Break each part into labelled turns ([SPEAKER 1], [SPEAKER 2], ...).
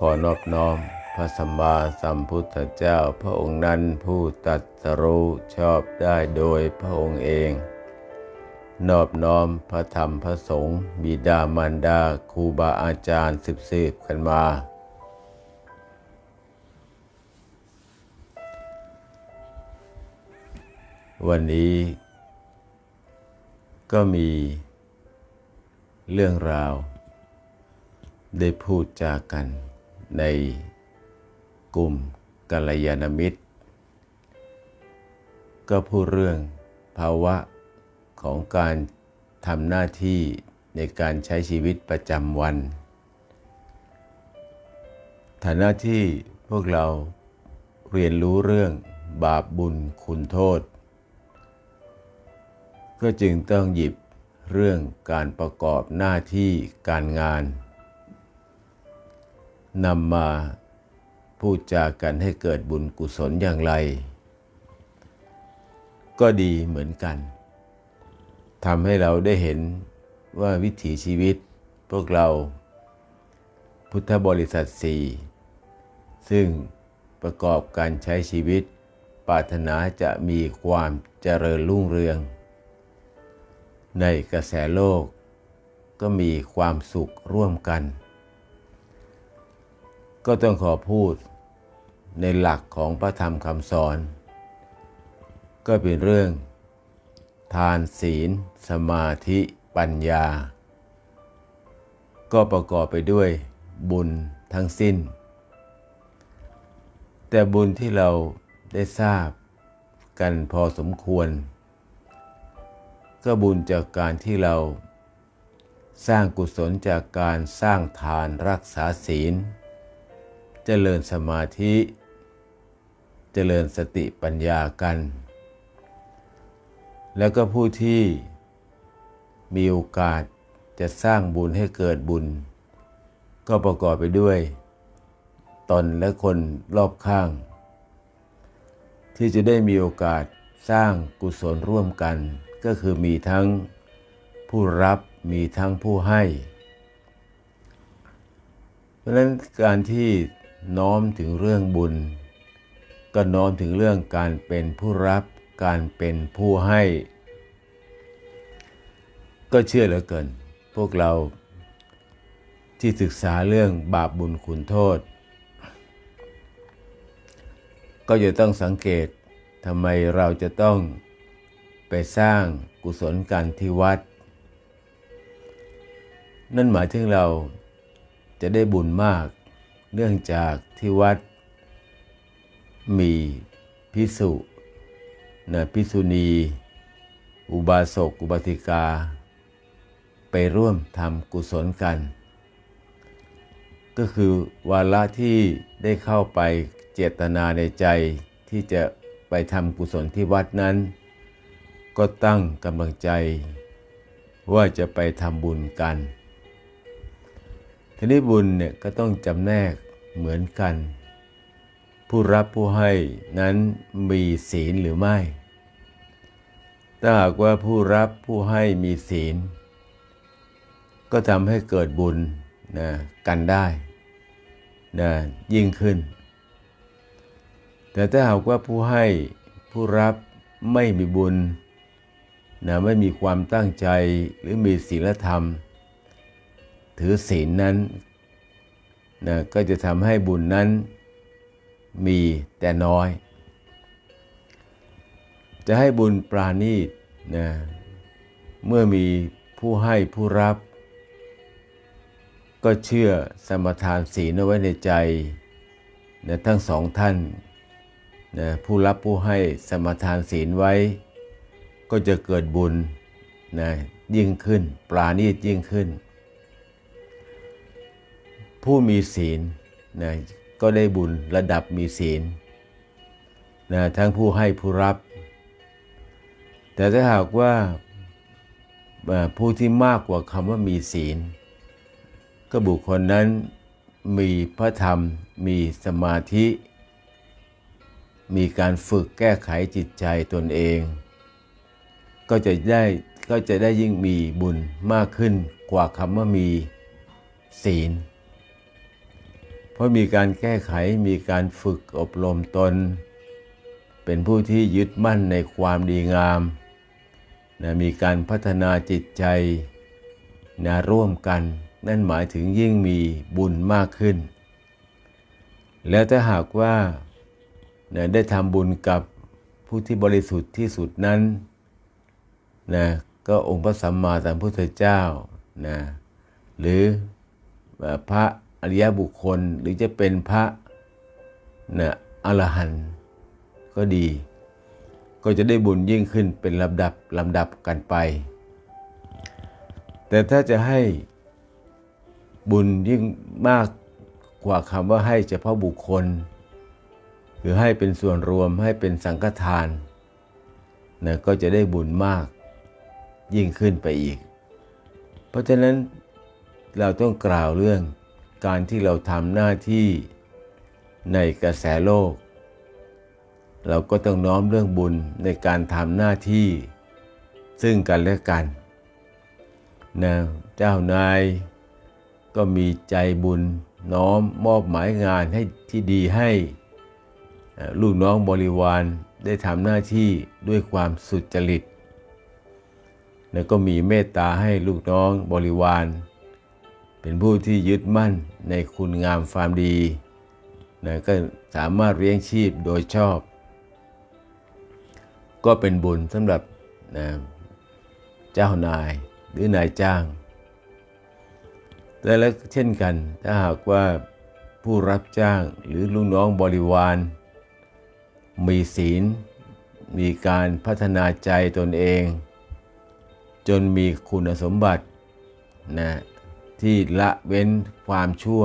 [SPEAKER 1] ขอนอบน้อม พระสัมมาสัมพุทธเจ้าพระองค์นั้นผู้ตรัสรู้ชอบได้โดยพระองค์เอง นอบน้อมพระธรรมพระสงฆ์บิดามารดาครูบาอาจารย์สืบสืบๆกันมา วันนี้ก็มีเรื่องราว ได้พูดจากัน ในกลุ่มกัลยาณมิตร ก็พูดเรื่องภาวะของการทำหน้าที่ในการใช้ชีวิตประจำวัน ฐานะที่พวกเราเรียนรู้เรื่องบาปบุญคุณโทษ ก็จึงต้องหยิบเรื่องการประกอบหน้าที่การงาน นำมาพูดจากันให้เกิดบุญกุศลอย่างไร ก็ดีเหมือนกันทำให้เราได้เห็นว่าวิถีชีวิตพวกเราพุทธบริษัทสี่ซึ่งประกอบการใช้ชีวิต ปรารถนาจะมีความเจริญรุ่งเรือง ในกระแสโลกก็มีความสุขร่วมกัน ก็ต้องขอพูดในหลักของพระธรรมคำสอน ก็เป็นเรื่อง ทานศีล สมาธิปัญญา ก็ประกอบไปด้วยบุญทั้งสิ้น แต่บุญที่เราได้ทราบกันพอสมควร ก็บุญจากการที่เราสร้างกุศลจากการสร้างทานรักษาศีล เจริญสมาธิ เจริญสติปัญญากัน แล้วก็ผู้ที่มีโอกาสจะสร้างบุญให้เกิดบุญ ก็ประกอบไปด้วยตนและคนรอบข้าง ที่จะได้มีโอกาสสร้างกุศลร่วมกัน ก็คือมีทั้งผู้รับมีทั้งผู้ให้ เพราะฉะนั้นการที่ น้อมถึงเรื่องบุญ ก็น้อมถึงเรื่องการเป็นผู้รับ การเป็นผู้ให้ ก็เชื่อเหลือเกิน พวกเราที่ศึกษาเรื่องบาปบุญคุณโทษ ก็จะต้องสังเกตทำไมเราจะต้องไปสร้างกุศลกันที่วัด นั่นหมายถึงเราจะได้บุญมาก เนื่องจากที่วัดมีพิสุนะพิสุณี อุบาสก อุบาสิกา ไปร่วมทำกุศลกัน ก็คือวาระที่ได้เข้าไปเจตนาในใจที่จะไปทำกุศลที่วัดนั้น ก็ตั้งกำลังใจ ว่าจะไปทำบุญกัน ทีนี้บุญเนี่ยก็ต้องจำแนก เหมือนกัน ผู้รับผู้ให้นั้นมีศีลหรือไม่ ถ้าหากว่าผู้รับผู้ให้มีศีล ก็ทำให้เกิดบุญนะกันได้นะยิ่งขึ้น แต่ถ้าหากว่าผู้ให้ผู้รับไม่มีบุญนะไม่มีความตั้งใจหรือมีศีลธรรม ถือศีลนั้น นะก็จะทำให้บุญนั้นมีแต่น้อย จะให้บุญปราณีตนะเมื่อมีผู้ให้ผู้รับ ก็เชื่อสมทานศีลเอาไว้ในใจนะทั้งสองท่านนะผู้รับผู้ให้สมทานศีลไว้ ก็จะเกิดบุญนะยิ่งขึ้น ปราณีตยิ่งขึ้น ผู้มีศีลนะก็ได้บุญระดับมีศีลนะทั้งผู้ให้ผู้รับ แต่ถ้าหากว่าผู้ที่มากกว่าคำว่ามีศีล ก็บุคคลนั้นมีพระธรรม มีสมาธิ มีการฝึกแก้ไขจิตใจตนเอง ก็จะได้ก็จะได้ยิ่งมีบุญมากขึ้นกว่าคำว่ามีศีล เพราะมีการแก้ไขมีการฝึกอบรมตน เป็นผู้ที่ยึดมั่นในความดีงามนะมีการพัฒนาจิตใจนะร่วมกัน นั่นหมายถึงยิ่งมีบุญมากขึ้น แล้วถ้าหากว่านะได้ทำบุญกับผู้ที่บริสุทธิ์ที่สุดนั้นนะก็องค์พระสัมมาสัมพุทธเจ้านะหรือพระ ริยบุคคลหรือจะเป็นพระนะอรหันต์ก็ดี ก็จะได้บุญยิ่งขึ้นเป็นลำดับลำดับกันไป แต่ถ้าจะให้บุญยิ่งมากกว่าคำว่าให้เฉพาะบุคคลคือให้เป็นส่วนรวมให้เป็นสังฆทานนะก็จะได้บุญมากยิ่งขึ้นไปอีก เพราะฉะนั้นเราต้องกล่าวเรื่อง การที่เราทำหน้าที่ในกระแสโลก เราก็ต้องน้อมเรื่องบุญในการทำหน้าที่ ซึ่งกันและกันนะเจ้านายก็มีใจบุญน้อมมอบหมายงานให้ที่ดีให้ลูกน้องบริวารได้ทำหน้าที่ด้วยความสุจริต แล้วก็มีเมตตาให้ลูกน้องบริวาร เป็นผู้ที่ยึดมั่นในคุณงามความดีนะก็สามารถเลี้ยงชีพโดยชอบ ก็เป็นบุญสำหรับนะเจ้านายหรือนายจ้าง แต่และเช่นกันถ้าหากว่าผู้รับจ้างหรือลูกน้องบริวาร มีศีล มีการพัฒนาใจตนเอง จนมีคุณสมบัตินะ ที่ละเว้นความชั่ว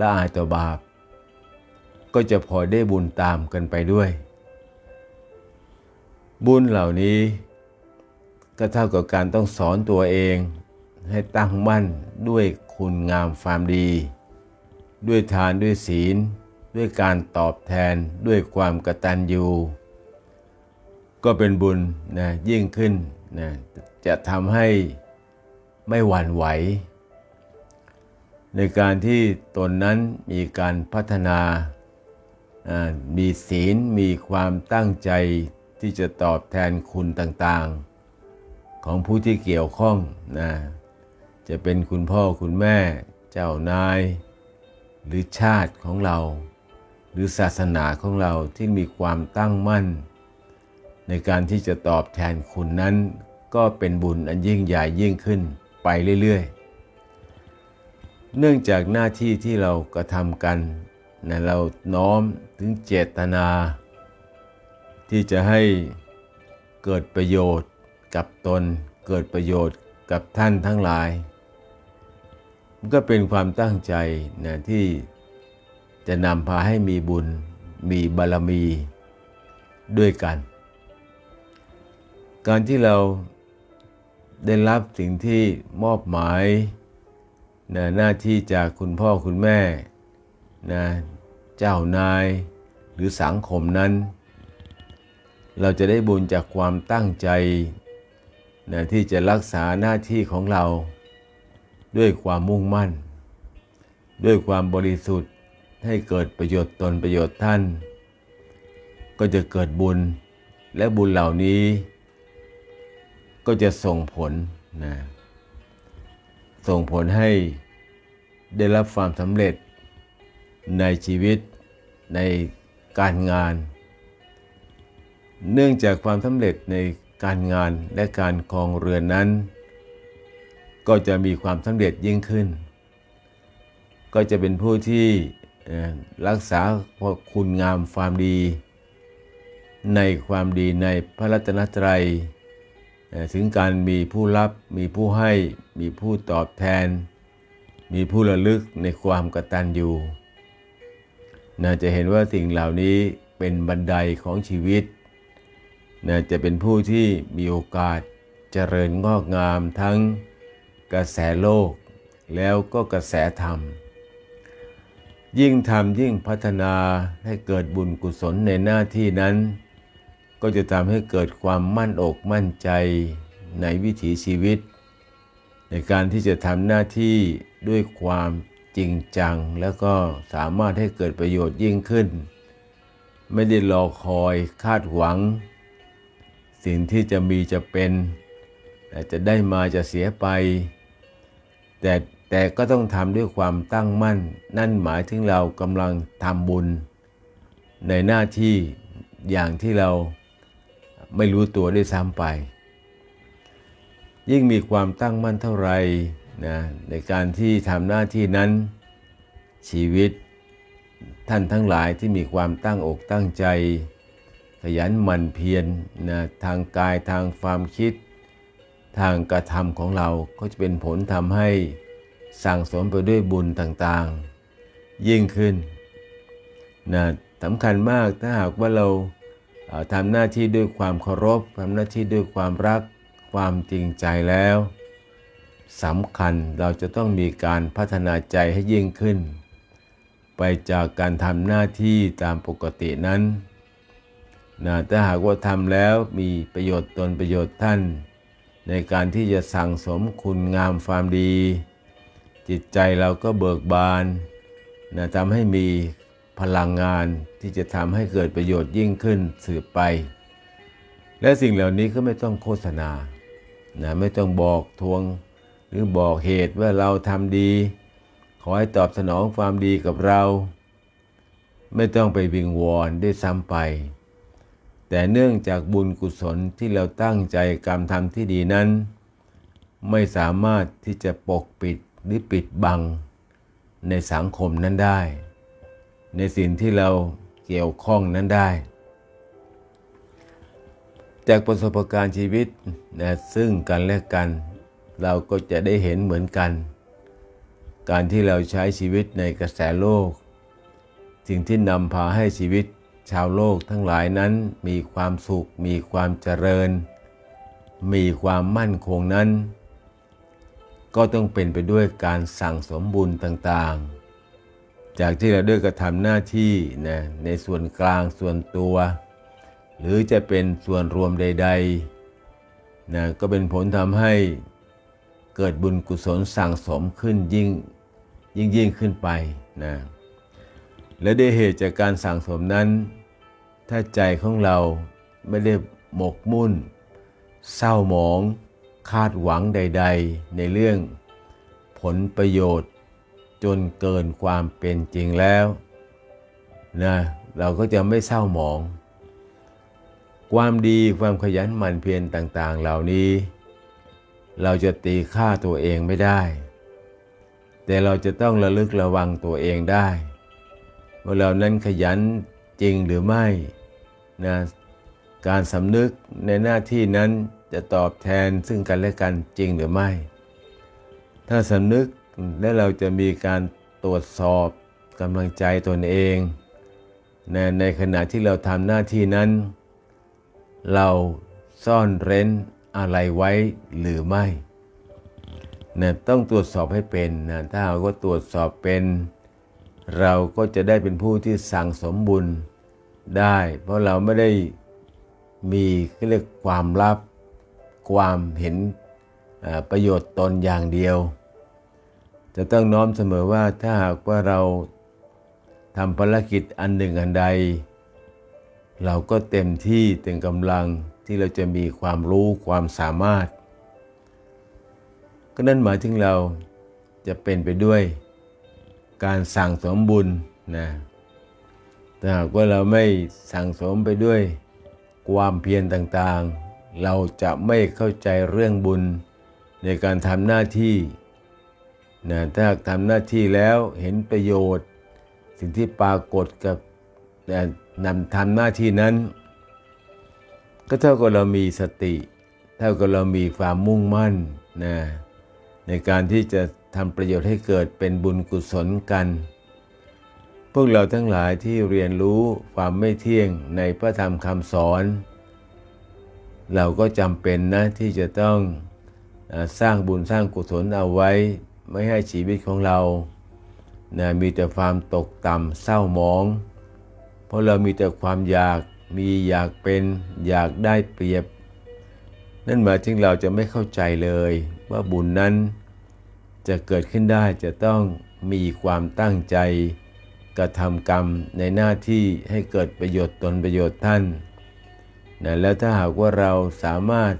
[SPEAKER 1] ละอายต่อบาป ก็จะพอได้บุญตามกันไปด้วย บุญเหล่านี้ก็เท่ากับการต้องสอนตัวเองให้ตั้งมั่นด้วยคุณงามความดี ด้วยทานด้วยศีล ด้วยการตอบแทนด้วยความกตัญญูก็เป็นบุญนะยิ่งขึ้นนะจะทำให้ไม่หวั่นไหว ในการที่ตนนั้นมีการพัฒนา มีศีล มีความตั้งใจที่จะตอบแทนคุณต่างๆ ของผู้ที่เกี่ยวข้องนะ จะเป็นคุณพ่อคุณแม่ เจ้านาย หรือชาติของเรา หรือศาสนาของเราที่มีความตั้งมั่น ในการที่จะตอบแทนคุณนั้น ก็เป็นบุญอันยิ่งใหญ่ยิ่งขึ้นไปเรื่อยๆ เนื่องจากหน้าที่ที่เรากระทำกันนะเราน้อมถึงเจตนา ที่จะให้เกิดประโยชน์กับตน เกิดประโยชน์กับท่านทั้งหลาย มันก็เป็นความตั้งใจนะที่จะนำพาให้มีบุญมีบารมีด้วยกัน การที่เราได้รับสิ่งที่มอบหมาย นะหน้าที่จากคุณพ่อคุณแม่นะเจ้านายหรือสังคมนั้น เราจะได้บุญจากความตั้งใจนะที่จะรักษาหน้าที่ของเรา ด้วยความมุ่งมั่น ด้วยความบริสุทธิ์ให้เกิดประโยชน์ตนประโยชน์ท่าน ก็จะเกิดบุญและบุญเหล่านี้ ก็จะส่งผลนะ ส่งผลให้ได้รับความสำเร็จในชีวิตในการงาน เนื่องจากความสำเร็จในการงานและการครองเรือนนั้น ก็จะมีความสำเร็จยิ่งขึ้น ก็จะเป็นผู้ที่รักษาคุณงามความดี ในความดีในพระรัตนตรัย ถึงการมีผู้รับมีผู้ให้มีผู้ตอบแทน มีผู้ระลึกในความกตัญญูนะจะเห็นว่าสิ่งเหล่านี้เป็นบันไดของชีวิตนะจะเป็นผู้ที่มีโอกาสเจริญงอกงามทั้งกระแสโลก แล้วก็กระแสธรรม ยิ่งทำยิ่งพัฒนาให้เกิดบุญกุศลในหน้าที่นั้น ก็จะทำให้เกิดความมั่นอกมั่นใจในวิถีชีวิต ในการที่จะทำหน้าที่ด้วยความจริงจัง แล้วก็สามารถให้เกิดประโยชน์ยิ่งขึ้น ไม่ได้รอคอยคาดหวัง สิ่งที่จะมีจะเป็นจะได้มาจะเสียไป แต่แต่ก็ต้องทำด้วยความตั้งมั่น นั่นหมายถึงเรากำลังทำบุญ ในหน้าที่อย่างที่เรา ไม่รู้ตัวด้วยซ้ำไป ยิ่งมีความตั้งมั่นเท่าไหร่นะในการที่ทำหน้าที่นั้นชีวิตท่านทั้งหลายที่มีความตั้งอกตั้งใจ ขยันหมั่นเพียรนะทางกายทางความคิด ทางกระทำของเราก็จะเป็นผลทำให้สั่งสมไปด้วยบุญต่างๆ ยิ่งขึ้นนะสำคัญมากถ้าหากว่าเรา ทำหน้าที่ด้วยความเคารพทำหน้าที่ด้วยความรักความจริงใจแล้วสำคัญเราจะต้องมีการพัฒนาใจให้ยิ่งขึ้น ไปจากการทำหน้าที่ตามปกตินั้นนะถ้าหากว่าทำแล้วมีประโยชน์ตนประโยชน์ท่าน ในการที่จะสั่งสมคุณงามความดี จิตใจเราก็เบิกบานนะทำให้มี พลังงานที่จะทำให้เกิดประโยชน์ยิ่งขึ้นสืบไป และสิ่งเหล่านี้ก็ไม่ต้องโฆษณานะไม่ต้องบอกทวง หรือบอกเหตุว่าเราทำดี ขอให้ตอบสนองความดีกับเรา ไม่ต้องไปวิงวอนได้ซ้ำไป แต่เนื่องจากบุญกุศลที่เราตั้งใจกรรมทำที่ดีนั้น ไม่สามารถที่จะปกปิดหรือปิดบังในสังคมนั้นได้ ในสิ่งที่เราเกี่ยวข้องนั้นได้ จากประสบการณ์ชีวิตนะซึ่งกันและกัน เราก็จะได้เห็นเหมือนกัน การที่เราใช้ชีวิตในกระแสโลก สิ่งที่นำพาให้ชีวิตชาวโลกทั้งหลายนั้นมีความสุข มีความเจริญ มีความมั่นคงนั้น ก็ต้องเป็นไปด้วยการสั่งสมบุญต่างๆ จากที่เราได้กระทำหน้าที่นะในส่วนกลางส่วนตัว หรือจะเป็นส่วนรวมใดๆนะก็เป็นผลทำให้เกิดบุญกุศลสั่งสมขึ้นยิ่งยิ่งยิ่งขึ้นไปนะและด้วยเหตุจากการสั่งสมนั้น ถ้าใจของเราไม่ได้หมกมุ่น เศร้าหมอง คาดหวังใด ๆ ในเรื่องผลประโยชน์ จนเกินความเป็นจริงแล้วนะเราก็จะไม่เศร้าหมอง ความดีความขยันหมั่นเพียรต่างๆ เหล่านี้ เราจะตีค่าตัวเองไม่ได้ แต่เราจะต้องระลึกระวังตัวเองได้ว่าเรานั้นขยันจริงหรือไม่นะการสำนึกในหน้าที่นั้นจะตอบแทนซึ่งกันและกันจริงหรือไม่ ถ้าสำนึก และเราจะมีการตรวจสอบกำลังใจตนเองในในขณะที่เราทำหน้าที่นั้น เราซ่อนเร้นอะไรไว้หรือไม่นะต้องตรวจสอบให้เป็นนะถ้าเราก็ตรวจสอบเป็น เราก็จะได้เป็นผู้ที่สั่งสมบุญได้ เพราะเราไม่ได้มีเรียกความลับ ความเห็นประโยชน์ตนอย่างเดียว จะต้องน้อมเสมอว่าถ้าหากว่าเราทำภารกิจอันหนึ่งอันใด เราก็เต็มที่เต็มกำลังที่เราจะมีความรู้ความสามารถ ก็นั่นหมายถึงเราจะเป็นไปด้วยการสั่งสมบุญนะถ้าหากว่าเราไม่สั่งสมไปด้วยความเพียรต่างๆ เราจะไม่เข้าใจเรื่องบุญในการทำหน้าที่ นะถ้าทำหน้าที่แล้วเห็นประโยชน์ สิ่งที่ปรากฏกับนำทำหน้าที่นั้น ก็เท่ากับเรามีสติ เท่ากับเรามีความมุ่งมั่นนะในการที่จะทำประโยชน์ให้เกิดเป็นบุญกุศลกัน พวกเราทั้งหลายที่เรียนรู้ความไม่เที่ยงในพระธรรมคำสอน เราก็จำเป็นนะที่จะต้องสร้างบุญสร้างกุศลเอาไว้ ไม่ให้ชีวิตของเรานะมีแต่ความตกต่ำเศร้าหมอง เพราะเรามีแต่ความอยากมีอยากเป็นอยากได้เปรียบ นั่นหมายถึงเราจะไม่เข้าใจเลย ว่าบุญนั้นจะเกิดขึ้นได้จะต้องมีความตั้งใจ กระทำกรรมในหน้าที่ให้เกิดประโยชน์ตนประโยชน์ท่านนะแล้วถ้าหากว่าเราสามารถ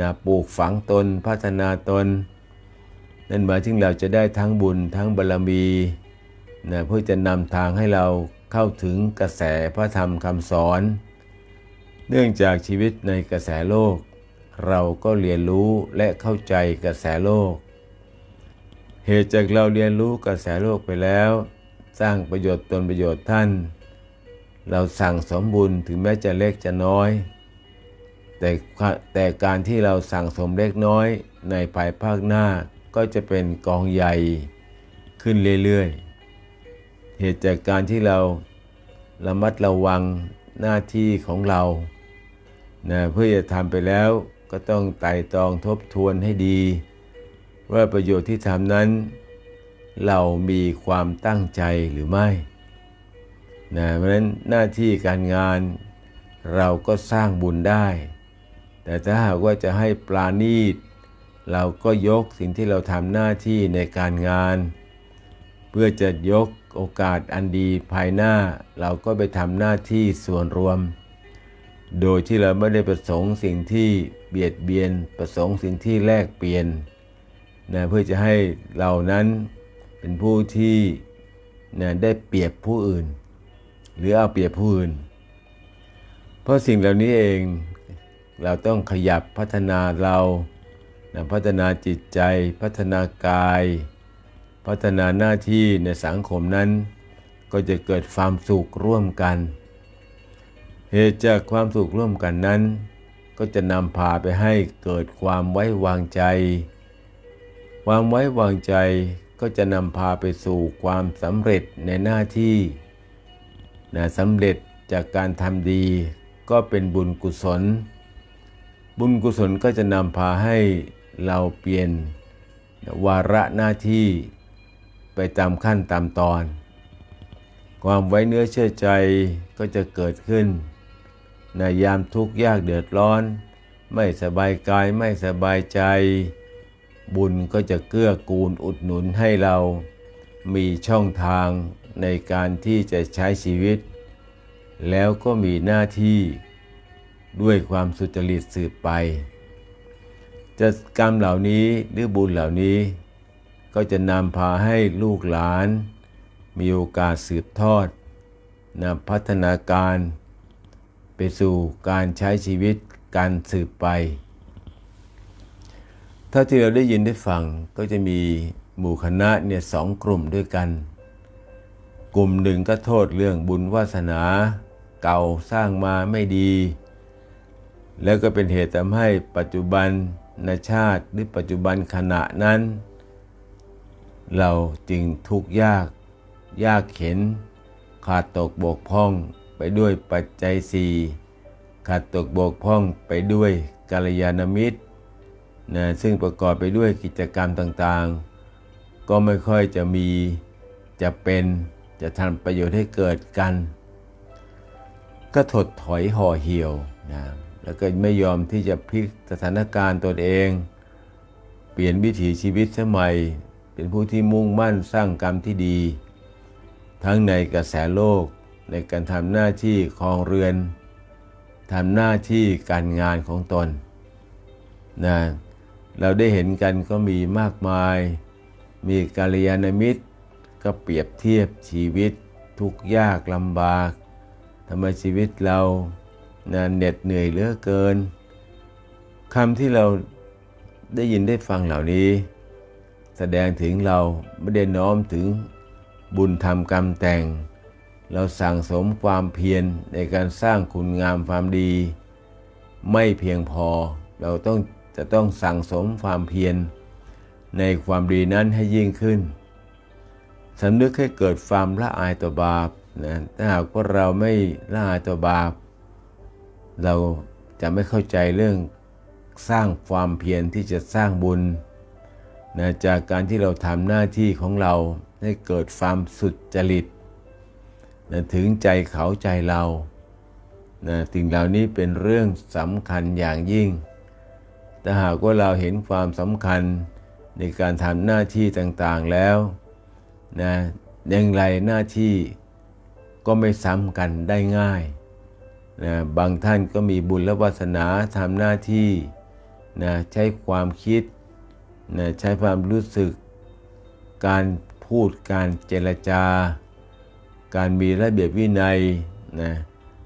[SPEAKER 1] นะปลูกฝังตนพัฒนาตน นั่นหมายถึงเราจะได้ทั้งบุญทั้งบารรมีนะเพื่อจะนำทางให้เราเข้าถึงกระแสพระธรรมคำสอน เนื่องจากชีวิตในกระแสโลก เราก็เรียนรู้และเข้าใจกระแสโลก เหตุจากเราเรียนรู้กระแสโลกไปแล้ว สร้างประโยชน์ตนประโยชน์ท่าน เราสั่งสมบุญถึงแม้จะเล็กจะน้อย แต่แต่การที่เราสั่งสมเล็กน้อยในภายภาคหน้า ก็จะเป็นกองใหญ่ขึ้นเรื่อยๆ เหตุจากการที่เราระมัดระวังหน้าที่ของเรานะเพื่อจะทำไปแล้วก็ต้องไต่ตรองทบทวนให้ดี ว่าประโยชน์ที่ทำนั้น เรามีความตั้งใจหรือไม่นะเพราะฉะนั้นหน้าที่การงานเราก็สร้างบุญได้ แต่ถ้าหากว่าจะให้ปลาณีต เราก็ยกสิ่งที่เราทำหน้าที่ในการงาน เพื่อจะยกโอกาสอันดีภายหน้า เราก็ไปทำหน้าที่ส่วนรวม โดยที่เราไม่ได้ประสงค์สิ่งที่เบียดเบียน ประสงค์สิ่งที่แลกเปลี่ยนนะเพื่อจะให้เรานั้นเป็นผู้ที่นะได้เปรียบผู้อื่น หรือเอาเปรียบผู้อื่น เพราะสิ่งเหล่านี้เองเราต้องขยับพัฒนาเรา นะพัฒนาจิตใจ พัฒนากาย พัฒนาหน้าที่ในสังคมนั้น ก็จะเกิดความสุขร่วมกัน เหตุจากความสุขร่วมกันนั้น ก็จะนำพาไปให้เกิดความไว้วางใจ ความไว้วางใจก็จะนำพาไปสู่ความสำเร็จในหน้าที่นะสำเร็จจากการทำดีก็เป็นบุญกุศล บุญกุศลก็จะนำพาให้ เราเปลี่ยนวาระหน้าที่ไปตามขั้นตามตอน ความไว้เนื้อเชื่อใจก็จะเกิดขึ้น ในยามทุกข์ยากเดือดร้อน ไม่สบายกายไม่สบายใจ บุญก็จะเกื้อกูลอุดหนุนให้เรา มีช่องทางในการที่จะใช้ชีวิต แล้วก็มีหน้าที่ด้วยความสุจริตสืบไป จะกรรมเหล่านี้หรือบุญเหล่านี้ ก็จะนำพาให้ลูกหลาน มีโอกาสสืบทอดนำพัฒนาการ ไปสู่การใช้ชีวิตการสืบไป ถ้าที่เราได้ยินได้ฟังก็จะมีหมู่คณะเนี่ยสองกลุ่มด้วยกัน กลุ่มหนึ่งก็โทษเรื่องบุญวาสนา เก่าสร้างมาไม่ดี แล้วก็เป็นเหตุทำให้ปัจจุบัน ในชาติหรือปัจจุบันขณะนั้น เราจึงทุกข์ยาก ยากเข็น ขาดตกบกพร่องไปด้วยปัจจัยสี่ขาดตกบกพร่องไปด้วยกาลยานมิตรนะซึ่งประกอบไปด้วยกิจกรรมต่างๆ ก็ไม่ค่อยจะมีจะเป็นจะทำประโยชน์ให้เกิดกัน ก็ถดถอยห่อเหี่ยวนะ แล้วก็ไม่ยอมที่จะพลิกสถานการณ์ตนเอง เปลี่ยนวิถีชีวิตสมัย เป็นผู้ที่มุ่งมั่นสร้างกรรมที่ดี ทั้งในกระแสโลกในการทำหน้าที่ครองเรือนทำหน้าที่การงานของตนนะเราได้เห็นกันก็มีมากมาย มีกาลยานมิตร ก็เปรียบเทียบชีวิตทุกยากลำบากทำไมชีวิตเรา นะเหน็ดเหนื่อยเหลือเกินคำที่เราได้ยินได้ฟังเหล่านี้ แสดงถึงเราไม่ได้น้อมถึงบุญธรรมกรรมแต่ง เราสั่งสมความเพียรในการสร้างคุณงามความดี ไม่เพียงพอเราต้องจะต้องสั่งสมความเพียรในความดีนั้นให้ยิ่งขึ้นสำนึกให้เกิดความละอายต่อบาปนะถ้าหากว่าเราไม่ละอายต่อบาป เราจะไม่เข้าใจเรื่องสร้างความเพียรที่จะสร้างบุญนะจากการที่เราทำหน้าที่ของเราให้เกิดความสุดจริตนะถึงใจเขาใจเรานะสิ่งเหล่านี้เป็นเรื่องสำคัญอย่างยิ่ง ถ้าหากว่าเราเห็นความสำคัญในการทำหน้าที่ต่างๆแล้วนะอย่างไรหน้าที่ก็ไม่ซ้ำกันได้ง่าย นะบางท่านก็มีบุญและวาสนาทำหน้าที่นะใช้ความคิดนะใช้ความรู้สึก การพูดการเจรจา การมีระเบียบวินัยนะ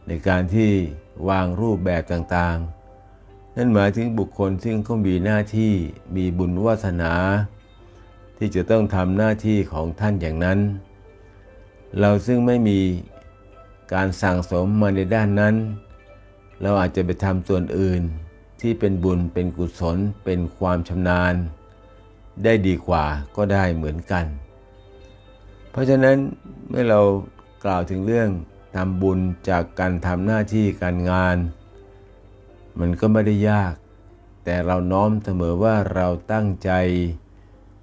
[SPEAKER 1] ในการที่วางรูปแบบต่างๆ นั่นหมายถึงบุคคลซึ่งเขามีหน้าที่มีบุญวาสนา ที่จะต้องทำหน้าที่ของท่านอย่างนั้น เราซึ่งไม่มี การสั่งสมมาในด้านนั้น เราอาจจะไปทำส่วนอื่นที่เป็นบุญเป็นกุศลเป็นความชำนาญ ได้ดีกว่าก็ได้เหมือนกัน เพราะฉะนั้นเมื่อเรากล่าวถึงเรื่องทำบุญจากการทำหน้าที่การงาน มันก็ไม่ได้ยาก แต่เราน้อมเสมอว่าเราตั้งใจ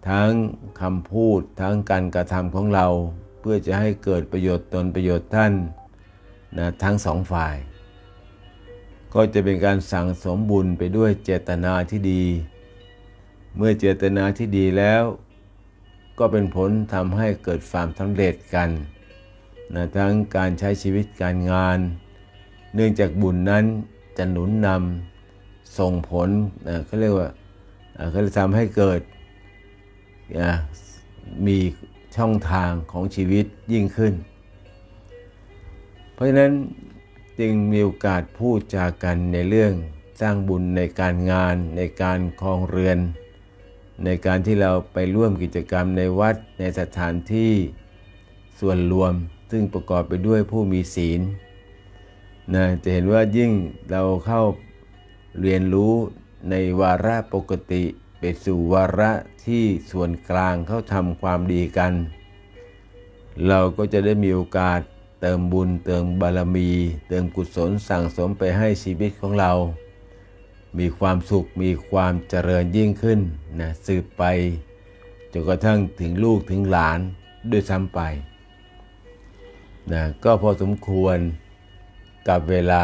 [SPEAKER 1] ทั้งคำพูดทั้งการกระทำของเรา เพื่อจะให้เกิดประโยชน์ตนประโยชน์ท่าน นะทั้งสองฝ่าย ก็จะเป็นการสั่งสมบุญไปด้วยเจตนาที่ดี เมื่อเจตนาที่ดีแล้ว ก็เป็นผลทำให้เกิดความสำเร็จกันนะทั้งการใช้ชีวิตการงาน เนื่องจากบุญนั้นจะหนุนนำส่งผลนะเขาเรียกว่าเอ่อเขาจะทำให้เกิดนะมีช่องทางของชีวิตยิ่งขึ้น เพราะฉะนั้นจึงมีโอกาสพูดจากันในเรื่องสร้างบุญในการงาน ในการครองเรือน ในการที่เราไปร่วมกิจกรรมในวัดในสถานที่ส่วนรวม ซึ่งประกอบไปด้วยผู้มีศีลนะจะเห็นว่ายิ่งเราเข้าเรียนรู้ในวาระปกติ ไปสู่วาระที่ส่วนกลางเขาทำความดีกัน เราก็จะได้มีโอกาส เติมบุญเติมบารมี เติมกุศลสั่งสมไปให้ชีวิตของเรา มีความสุขมีความเจริญยิ่งขึ้นนะสืบไปจนกระทั่งถึงลูกถึงหลานด้วยซ้ำไปนะก็พอสมควรกับเวลา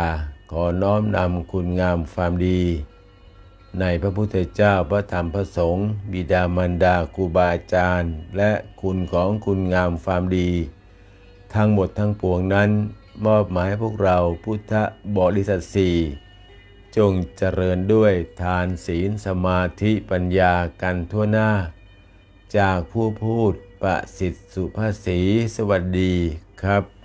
[SPEAKER 1] ขอน้อมนำคุณงามความดี ในพระพุทธเจ้าพระธรรมพระสงฆ์บิดามารดาครูบาอาจารย์ และคุณของคุณงามความดี ทั้งหมดทั้งปวงนั้น มอบหมายพวกเราพุทธบริษัทสี่จงเจริญด้วยทานศีลสมาธิปัญญากันทั่วหน้า จากผู้พูดประสิทธิสุภาษีสวัสดีครับ